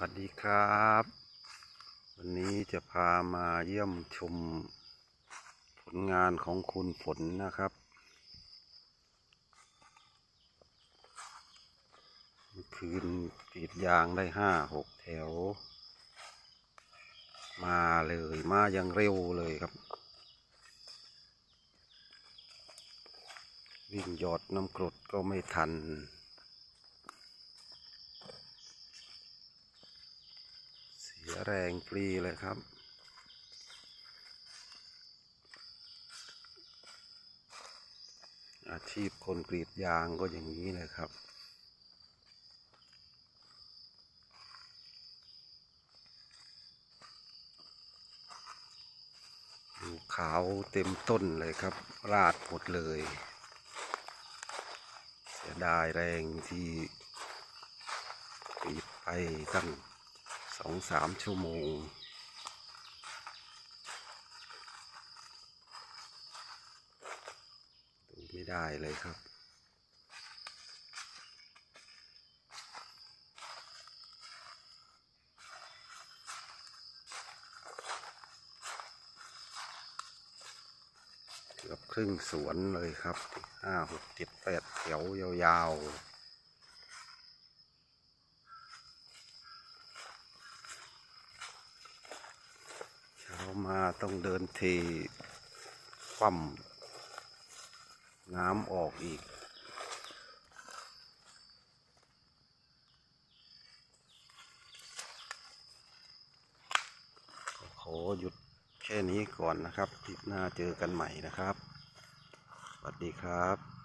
วัสดีครับ วันนี้จะพามาเยี่ยมชมผลงานของคุณฝนนะครับ คืนกรีดยางได้ห้าหกแถว มาเลยมาอย่างเร็วเลยครับ วิ่งหยอดน้ำกรดก็ไม่ทัน เสีย แรงฟรีเลยครับ อาชีพคนกรีดยางก็อย่างนี้เลยครับดูขาวเต็มต้นเลยครับ ราดหมดเลย เสียดายแรงที่กรีดไปตั้ง สองสามชั่วโมง ดูไม่ได้เลยครับ เกือบครึ่งสวนเลยครับห้าหกเจ็ดแปดแถวยาวๆ เช้า มาต้องเดินเทคว่ำน้ำออกอีก ขอหยุดแค่นี้ก่อนนะครับคลิปหน้าเจอกันใหม่นะครับ สวัสดีครับ